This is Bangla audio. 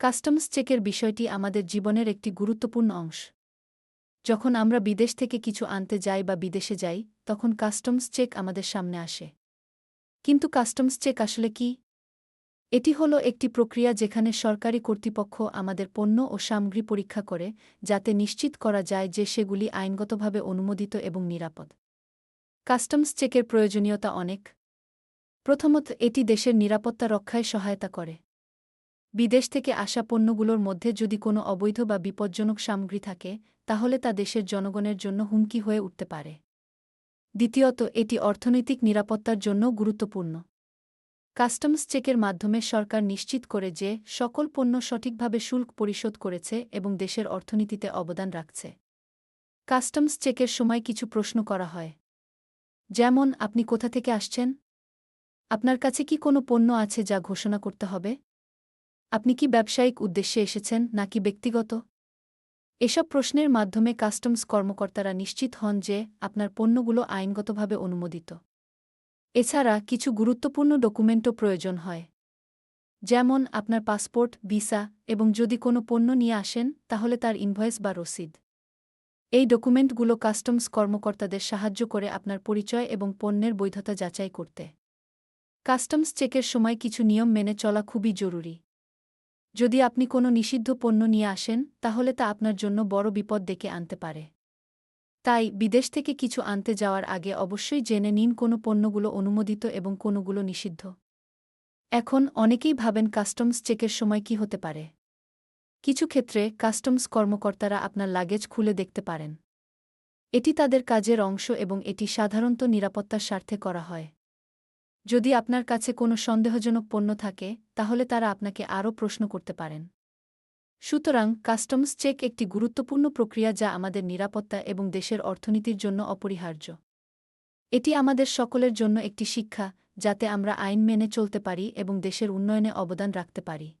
কাস্টমস চেকের বিষয়টি আমাদের জীবনের একটি গুরুত্বপূর্ণ অংশ। যখন আমরা বিদেশ থেকে কিছু আনতে যাই বা বিদেশে যাই, তখন কাস্টমস চেক আমাদের সামনে আসে। কিন্তু কাস্টমস চেক আসলে কি? এটি হল একটি প্রক্রিয়া যেখানে সরকারি কর্তৃপক্ষ আমাদের পণ্য ও সামগ্রী পরীক্ষা করে, যাতে নিশ্চিত করা যায় যে সেগুলি আইনগতভাবে অনুমোদিত এবং নিরাপদ। কাস্টমস চেকের প্রয়োজনীয়তা অনেক। প্রথমত, এটি দেশের নিরাপত্তা রক্ষায় সহায়তা করে। বিদেশ থেকে আসা পণ্যগুলোর মধ্যে যদি কোনো অবৈধ বা বিপজ্জনক সামগ্রী থাকে, তাহলে তা দেশের জনগণের জন্য হুমকি হয়ে উঠতে পারে। দ্বিতীয়ত, এটি অর্থনৈতিক নিরাপত্তার জন্য গুরুত্বপূর্ণ। কাস্টমস চেকের মাধ্যমে সরকার নিশ্চিত করে যে, সকল পণ্য সঠিকভাবে শুল্ক পরিশোধ করেছে এবং দেশের অর্থনীতিতে অবদান রাখছে। কাস্টমস চেকের সময় কিছু প্রশ্ন করা হয়। যেমন, আপনি কোথা থেকে আসছেন? আপনার কাছে কি কোনো পণ্য আছে যা ঘোষণা করতে হবে? আপনি কি ব্যবসায়িক উদ্দেশ্যে এসেছেন নাকি ব্যক্তিগত? এসব প্রশ্নের মাধ্যমে কাস্টমস কর্মকর্তারা নিশ্চিত হন যে আপনার পণ্যগুলো আইনগতভাবে অনুমোদিত। এছাড়া কিছু গুরুত্বপূর্ণ ডকুমেন্টও প্রয়োজন হয়। যেমন আপনার পাসপোর্ট, ভিসা এবং যদি কোনো পণ্য নিয়ে আসেন, তাহলে তার ইনভয়েস বা রসিদ। এই ডকুমেন্টগুলো কাস্টমস কর্মকর্তাদের সাহায্য করে আপনার পরিচয় এবং পণ্যের বৈধতা যাচাই করতে। কাস্টমস চেকের সময় কিছু নিয়ম মেনে চলা খুবই জরুরি। যদি আপনি কোনো নিষিদ্ধ পণ্য নিয়ে আসেন, তাহলে তা আপনার জন্য বড় বিপদ ডেকে আনতে পারে। তাই বিদেশ থেকে কিছু আনতে যাওয়ার আগে অবশ্যই জেনে নিন কোনো পণ্যগুলো অনুমোদিত এবং কোনোগুলো নিষিদ্ধ। এখন অনেকেই ভাবেন কাস্টমস চেকের সময় কি হতে পারে। কিছু ক্ষেত্রে কাস্টমস কর্মকর্তারা আপনার লাগেজ খুলে দেখতে পারেন। এটি তাদের কাজের অংশ এবং এটি সাধারণত নিরাপত্তার স্বার্থে করা হয়। যদি আপনার কাছে কোনো সন্দেহজনক পণ্য থাকে, তাহলে তারা আপনাকে আরও প্রশ্ন করতে পারেন। সুতরাং, কাস্টমস চেক একটি গুরুত্বপূর্ণ প্রক্রিয়া যা আমাদের নিরাপত্তা এবং দেশের অর্থনীতির জন্য অপরিহার্য। এটি আমাদের সকলের জন্য একটি শিক্ষা, যাতে আমরা আইন মেনে চলতে পারি এবং দেশের উন্নয়নে অবদান রাখতে পারি।